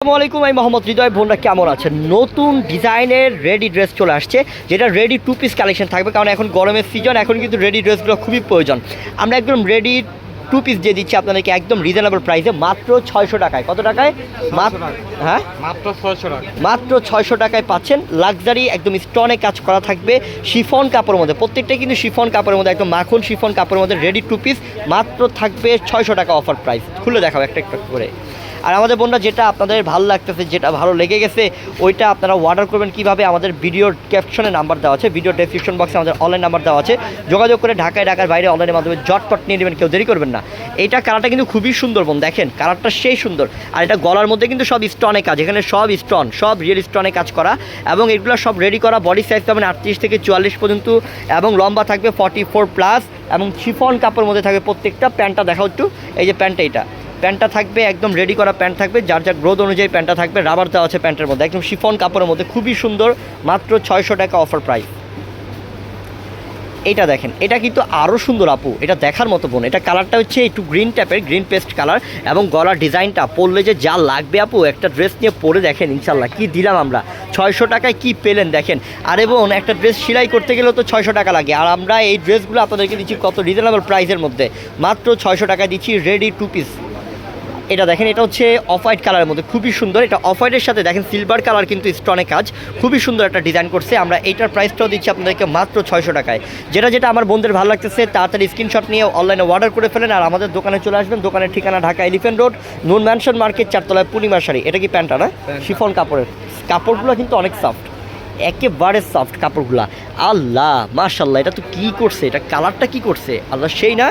আসসালামু আলাইকুম, আমি মোহাম্মদ হৃদয়। বোনরা কেমন আছে নতুন ডিজাইনের রেডি ড্রেস চলে আসছে, যেটা রেডি টু পিস কালেকশন থাকবে, কারণ এখন গরমের সিজন এখন কিন্তু রেডি ড্রেসগুলো খুবই প্রয়োজন। আমরা একদম রেডি টু পিস দিয়ে দিচ্ছি আপনাদেরকে একদম রিজনেবল প্রাইসে মাত্র ছয়শো টাকায়। কত টাকায়? মাত্র হ্যাঁ? মাত্র ছয়শো টাকা। মাত্র ছয়শো টাকায় পাচ্ছেন। লাক্সারি একদম স্টনে কাজ করা থাকবে। শিফন কাপড়ের মধ্যে প্রত্যেকটাই কিন্তু শিফন কাপড়ের মধ্যে একদম মাখন শিফন কাপড়ের মধ্যে রেডি টু পিস মাত্র থাকবে ছয়শো টাকা অফার প্রাইস খুলে দেখাও একটা একটা করে। আর আমাদের বোনরা যেটা আপনাদের ভালো লাগতেছে যেটা ভালো লেগে গেছে ওইটা আপনারা অর্ডার করবেন কীভাবে? আমাদের ভিডিওর ক্যাপশনে নাম্বার দেওয়া আছে ভিডিও ডেসক্রিপশন বক্সে আমাদের অনলাইন নাম্বার দেওয়া আছে। যোগাযোগ করে ঢাকায় ঢাকার বাইরে অনলাইনের মাধ্যমে জটপট নিয়ে নেবেন কেউ দেরি করবেন না। এইটা কালারটা কিন্তু খুবই সুন্দর বোন, দেখেন, কালারটা সেই সুন্দর। আর এটা গলার মধ্যে কিন্তু সব স্টনে কাজ, এখানে সব স্টোন সব রিয়েল স্টোনে কাজ করা। এবং এগুলো সব রেডি করা বডি সাইজ পাবেন আটত্রিশ থেকে চুয়াল্লিশ পর্যন্ত, এবং লম্বা থাকবে ফর্টি ফোর প্লাস এবং শিফন কাপড়ের মধ্যে থাকবে প্রত্যেকটা। প্যান্টটা দেখাও একটু, এই যে প্যান্টটা এটা। প্যান্টটা থাকবে, একদম রেডি করা প্যান্ট থাকবে, যার যার গ্রোথ অনুযায়ী প্যান্টটা থাকবে রাবার দেওয়া আছে প্যান্টের মধ্যে। একদম শিফন কাপড়ের মধ্যে, খুবই সুন্দর, মাত্র ছয়শো টাকা অফার প্রাইস এটা দেখেন, এটা কিন্তু আরও সুন্দর আপু, এটা দেখার মতো বোন, এটা কালারটা হচ্ছে একটু গ্রিন টাইপের গ্রিন পেস্ট কালার এবং গলার ডিজাইনটা পরলে যে যা লাগবে আপু, একটা ড্রেস নিয়ে পরে দেখেন ইনশাল্লাহ কি দিলাম আমরা, ছয়শো টাকায় কি পেলেন দেখেন। আরে বোন, একটা ড্রেস সেলাই করতে গেলেও তো ছয়শো টাকা লাগে, আর আমরা এই ড্রেসগুলো আপনাদেরকে দিচ্ছি কত রিজনেবল প্রাইসের মধ্যে, মাত্র ছয়শো টাকায় দিচ্ছি রেডি টু পিস এটা দেখেন এটা হচ্ছে অফ হোয়াইট কালারের মধ্যে খুবই সুন্দর। এটা অফ হোয়াইটের সাথে দেখেন সিলভার কালার কিন্তু স্টনে কাজ। খুবই সুন্দর একটা ডিজাইন করছে। আমরা এইটার প্রাইসটাও দিচ্ছি আপনাদেরকে মাত্র ছয়শো টাকায়। যেটা যেটা আমার বন্ধুদের ভালো লাগতেছে তাড়াতাড়ি স্ক্রিনশট নিয়ে অনলাইনে অর্ডার করে ফেলেন। আর আমাদের দোকানে চলে আসবেন দোকানের ঠিকানা Dhaka elephant road Noon mansion market চারতলায় Purnima sari. এটা কি প্যান্টটা না? শিফন কাপড়ের। কাপড়গুলো কিন্তু অনেক সফট একেবারে সফট কাপড়গুলা। আল্লাহ মাশাল্লাহ এটা তো কি করছে? এটা কালারটা কি করছে? আল্লাহ, সেই না?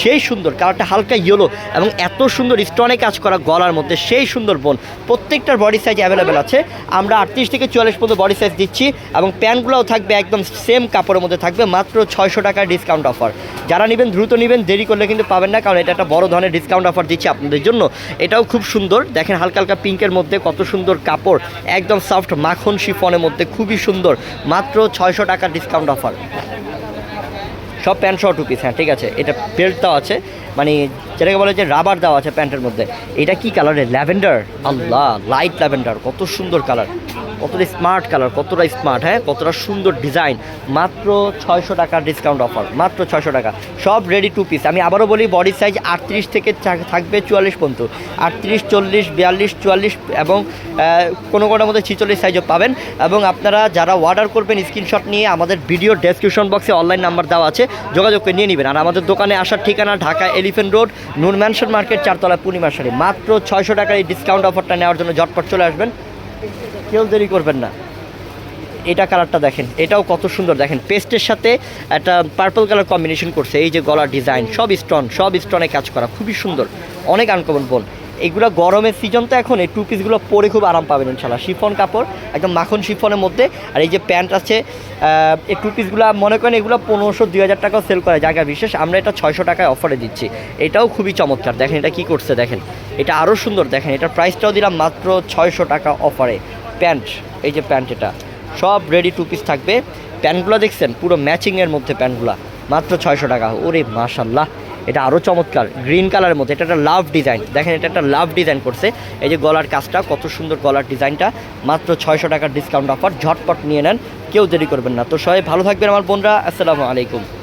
সেই সুন্দর কালারটা হালকা ইয়েলো এবং এত সুন্দর স্টোনে কাজ করা গলার মধ্যে সেই সুন্দর বোন প্রত্যেকটার বডি সাইজ অ্যাভেলেবেল আছে। আমরা আটত্রিশ থেকে চুয়াল্লিশ পর্যন্ত বডি সাইজ দিচ্ছি এবং প্যান্টগুলোও থাকবে একদম সেম কাপড়ের মধ্যে থাকবে, মাত্র ছয়শো টাকার ডিসকাউন্ট অফার যারা নেবেন, দ্রুত নেবেন, দেরি করলে কিন্তু পাবেন না, কারণ এটা একটা বড় ধরনের ডিসকাউন্ট অফার দিচ্ছি আপনাদের জন্য। এটাও খুব সুন্দর, দেখেন হালকা হালকা পিঙ্কের মধ্যে কত সুন্দর কাপড়, একদম সফট মাখন শিফনের মধ্যে, খুবই সুন্দর, মাত্র ছয়শো টাকার ডিসকাউন্ট অফার সব প্যান্ট সহ টু পিস হ্যাঁ ঠিক আছে। এটা বেল্ট দেওয়া আছে। মানে যেটাকে বলে যে রাবার দেওয়া আছে প্যান্টের মধ্যে। এটা কি কালারের ল্যাভেন্ডার আল্লাহ লাইট ল্যাভেন্ডার কত সুন্দর কালার কতটা স্মার্ট কালার কতটা স্মার্ট হ্যাঁ? কতটা সুন্দর ডিজাইন মাত্র ছয়শো টাকার ডিসকাউন্ট অফার মাত্র ছয়শো টাকা। সব রেডি টু পিস আমি আবারও বলি বডি সাইজ আটত্রিশ থেকে থাকবে চুয়াল্লিশ পর্যন্ত। আটত্রিশ, চল্লিশ, বিয়াল্লিশ, চুয়াল্লিশ এবং কোনো কোনোর মধ্যে ছিচল্লিশ সাইজও পাবেন। এবং আপনারা যারা অর্ডার করবেন স্ক্রিনশট নিয়ে আমাদের ভিডিও ডেসক্রিপশন বক্সে অনলাইন নাম্বার দেওয়া আছে, যোগাযোগ করে নিয়ে নেবেন। আর আমাদের দোকানে আসার ঠিকানা Dhaka elephant road Noor mansion market চারতলা পূর্ণিমা শাড়ি। মাত্র ছয়শো টাকার এই ডিসকাউন্ট অফারটা নেওয়ার জন্য ঝটপট চলে আসবেন। কেউ দেরি করবেন না। এটা কালারটা দেখেন, এটাও কত সুন্দর। দেখেন, পেস্টের সাথে একটা পার্পল কালার কম্বিনেশন করছে। এই যে গলার ডিজাইন সব স্টোন সব স্টোনে কাজ করা, খুবই সুন্দর। অনেক আনকমন বোন এগুলো গরমের সিজন তো এখন, এই টু পিসগুলো পরে খুব আরাম পাবেন ইনশাল্লাহ শিফন কাপড়, একদম মাখন শিফনের মধ্যে। আর এই যে প্যান্ট আছে এই টু পিসগুলো মনে করেন এগুলো পনেরোশো, দুই হাজার টাকাও সেল করে জায়গা বিশেষ, আমরা এটা ছয়শো টাকায় অফারে দিচ্ছি। এটাও খুবই চমৎকার। দেখেন এটা কি করছে, দেখেন। এটা আরও সুন্দর, দেখেন। এটার প্রাইসটাও দিলাম মাত্র ছয়শো টাকা অফারে প্যান্ট এই যে প্যান্ট এটা। সব রেডি টু পিস থাকবে। প্যান্টগুলো দেখছেন, পুরো ম্যাচিংয়ের মধ্যে প্যান্টগুলো মাত্র ছয়শো টাকা। ওরে মাশাল্লাহ এটা আরও চমৎকার গ্রিন কালারের মধ্যে। এটা একটা লাভ ডিজাইন দেখেন, এটা একটা লাভ ডিজাইন করছে। এই যে গলার কাজটা, কত সুন্দর গলার ডিজাইনটা মাত্র ছয়শো টাকার ডিসকাউন্ট অফার ঝটপট নিয়ে নেন। কেউ দেরি করবেন না। তো সবাই ভালো থাকবেন, আমার বোনরা। আসসালামু আলাইকুম।